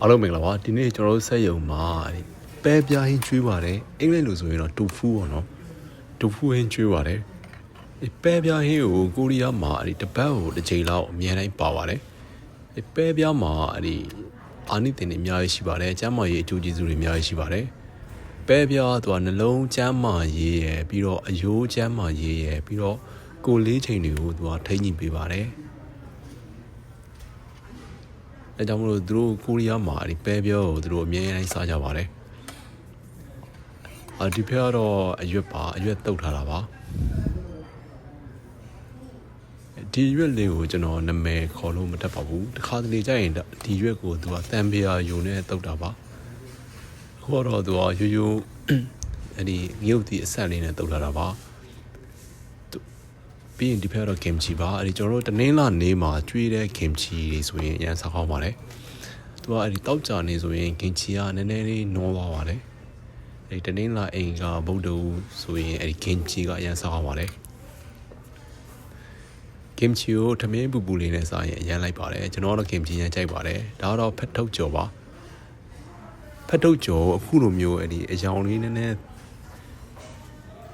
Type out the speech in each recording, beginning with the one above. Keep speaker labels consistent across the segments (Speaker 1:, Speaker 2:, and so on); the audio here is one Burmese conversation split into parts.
Speaker 1: အားလုံးမင်္ဂလာပါဒီနေ့ကျွန်တော်တို့ဆက်ယုံမှာပဲပြားဟင်းကျွေးပါတယ်အင်္ဂလိပ်လိုဆိုရင်တော့တူဖူပေါ့နော်တူဖူဟင်းကျွေးပါတယ်ဒီပဲပြားဟင်းကိုကိုရီးယားမှာအဲ့ဒီတစ်ပတ်ကိုတစ်ချိန်လောက်အများတိုင်းပါပါတယ်ဒီပဲပြားမှာအဲ့ဒီအာနိသင်တွေအများကြီးရှိပါတယ်ကျမ်းမာရေးအကျိုးကျေးဇူးတွေအများကြီးရှိပါတယ်ပဲပြားသူကနှလုံးကျမ်းမာရေးရယ်ပြီးတော့အယိုးကျမ်းမာရေးရယ်ပြီးတော့ကိုယ်လေးချိန်တွေကိုသူကထိန်းညှိပေးပါတယ် အဲကြောင့်မလို့သူတို့ကိုရီးယားမှာဒီပဲပြောကိုသူတို့အမြဲတမ်းစားကြပါတယ်အာဒီဖက်ကတော့အရွက်ပါအရွက်တုတ်ထားတာပါဒီရွက်လေးကိုကျွန်တော်နာမည်ခေါ်လို့မတတ်ပါဘူးတခါတလေကျရင်ဒီရွက်ကိုသူကတန်ပြာယုံနဲ့တုတ်တာပါအခုတော့သူကရိုးရိုးအဲ့ဒီငရုတ်ဒီအဆက်လေးနဲ့တုတ်ထားတာပါ ပြီးရင်ဒီဖက်ကတော့ kimchi ပါအဲ့ဒီကျွန်တော်တို့တနင်္လာနေ့မှာကျွေးတဲ့ kimchi တွေဆိုရင်အရန်စားကောင်းပါတယ်သူကအဲ့ဒီတောက်ကြနေဆိုရင် kimchi ကနည်းနည်းလေးနောသွားပါတယ်အဲ့ဒီတနင်္လာအိမ်ကဗုဒ္ဓဦးဆိုရင်အဲ့ဒီ kimchi ကအရန်စားကောင်းပါတယ် kimchi ကိုထမင်းပူပူလေးနဲ့စားရင်အရန်လိုက်ပါတယ်ကျွန်တော်ကတော့ kimchi ရန်ကြိုက်ပါတယ်ဒါကတော့ဖက်ထုတ်ကြော်ပါဖက်ထုတ်ကြော်ကိုအခုလိုမျိုးအဲ့ဒီအယောင်လေးနည်းနည်း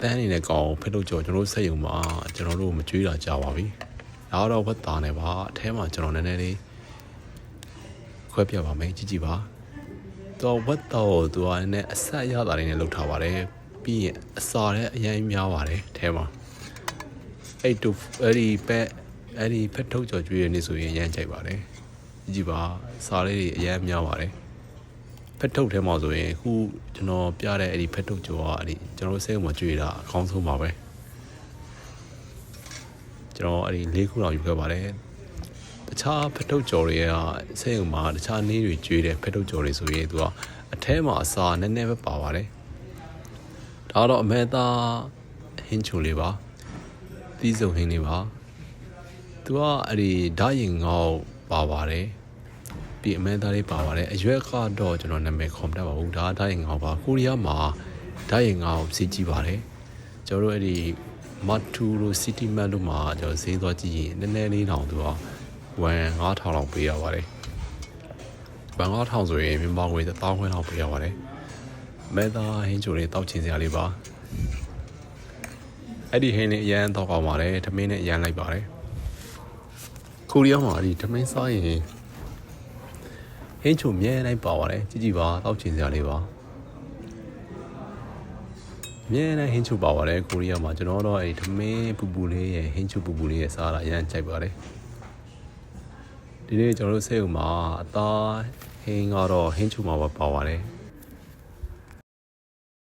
Speaker 1: တန်းနေတဲ့ကောင်ဖက်လို့ကြော်ကျွန်တော်တို့ဆက်ယုံမှာကျွန်တော်တို့မကြွေးတာကြာပါပြီ။ဒါတော့ဝတ်သားနေပါအထဲမှာကျွန်တော်နည်းနည်းလေးခွဲပြပါမယ်ကြည့်ကြည့်ပါ။တော့ဝတ်တော့သူကလည်းအဆက်ရတာလေးနဲ့လောက်ထားပါတယ်။ပြီးရင်အစာလည်းအရင်များပါတယ်အထဲမှာ။အဲ့တူအဲ့ဒီပက်အဲ့ဒီဖက်ထုတ်ကြော်ကြွေးရနေဆိုရင်ရမ်းကြိုက်ပါတယ်။ကြည့်ကြည့်ပါစာလေးတွေအရင်များပါတယ်။ ဖက်ထုတ်ထဲမှာဆိုရင်အခုကျွန်တော်ပြတဲ့အဲ့ဒီဖက်ထုတ်ကြောကအဲ့ဒီကျွန်တော်စိတ်မှာကြွေတာအကောင်းဆုံးပါပဲကျွန်တော်အဲ့ဒီ၄ခုလောက်ယူခဲ့ပါတယ်တခြားဖက်ထုတ်ကြောတွေကစိတ်မှာတခြားနည်းတွေကြွေတဲ့ဖက်ထုတ်ကြောတွေဆိုရင်သူကအထဲမှာအစာနည်းနည်းပဲပါပါတယ်ဒါတော့အမဲသားဟင်းချိုလေးပါသီးစုံဟင်းလေးပါသူကအဲ့ဒီဓာတ်ရင်ငေါက်ပါပါတယ် ပြီးအမဲသားလေးပါပါတယ်အရွက်ကတော့ကျွန်တော်နာမည်ခေါ်မတတ်ပါဘူးဒါဓာတ်ရင်ငေါပါကိုရီးယားမှာဓာတ်ရင်ငေါစီးကြည့်ပါတယ်ကျွန်တော်တို့အဲ့ဒီမတ်တူလိုစီတီမတ်လို့မှာကျွန်တော်ဈေးသွားကြည့်ရင်နည်းနည်းလေးတောင်သူကဝန်9000လောက်ပေးရပါတယ်ဝန်9000ဆိုရင်မြန်မာငွေ1000ခွဲလောက်ပေးရပါတယ်မဲသားဟင်းချိုလေးတောက်ချင်စရာလေးပါအဲ့ဒီဟင်းလေးအရန်တောက်ကောင်းပါတယ်ထမင်းနဲ့အရန်လိုက်ပါတယ်ကိုရီးယားမှာဒီထမင်းစားရင် ဟင်းချုံမြဲတိုင်းပါပါတယ်ကြည့်ကြည့်ပါတောက်ချင်စရာလေးပါမြဲတိုင်းဟင်းချုံပါပါတယ်ကိုရီးယားမှာကျွန်တော်တော့အဲ့ဒီသမင်းပူပူလေးရဲ့ဟင်းချုံပူပူလေးရဲ့စားတာအရမ်းကြိုက်ပါတယ်ဒီနေ့ကျွန်တော်တို့စိတ်ဥမှာအသားဟင်းကတော့ဟင်းချုံမှာပါပါပါတယ်